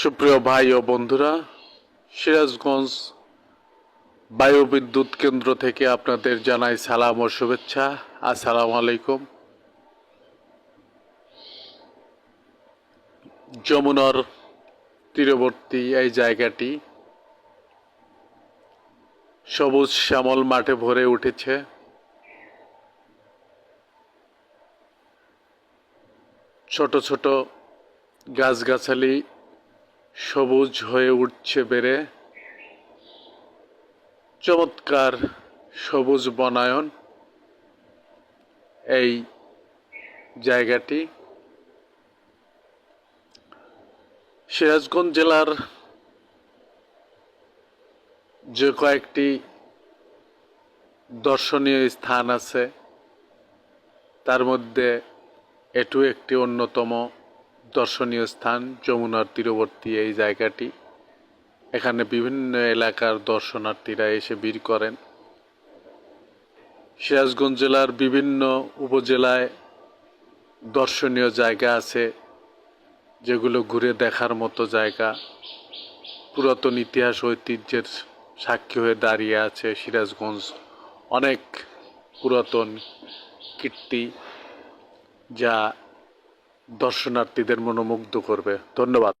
সুপ্রিয় ভাই ও বন্ধুরা, সিরাজগঞ্জ বায়ুবিদ্যুৎ কেন্দ্র থেকে আপনাদের জানাই সালাম ও শুভেচ্ছা। আসসালামু আলাইকুম। যমুনার তীরবর্তী এই জায়গাটি সবুজ শ্যামল মাঠে ভরে উঠেছে। ছোট ছোট গাছগাছালি সবুজ হয়ে উঠছে বেড়ে। চমৎকার সবুজ বনায়ন এই জায়গাটি। সিরাজগঞ্জ জেলার যে কয়েকটি দর্শনীয় স্থান আছে, তার মধ্যে এটু একটি অন্যতম দর্শনীয় স্থান, যমুনার তীরবর্তী এই জায়গাটি। এখানে বিভিন্ন এলাকার দর্শনার্থীরা এসে ভিড় করেন। সিরাজগঞ্জ জেলার বিভিন্ন উপজেলায় দর্শনীয় জায়গা আছে, যেগুলো ঘুরে দেখার মতো জায়গা। পুরাতন ইতিহাস ঐতিহ্যের সাক্ষী হয়ে দাঁড়িয়ে আছে সিরাজগঞ্জ অনেক পুরাতন কীর্তি, যা দর্শনার্থীদের মনোমুগ্ধ করবে। ধন্যবাদ।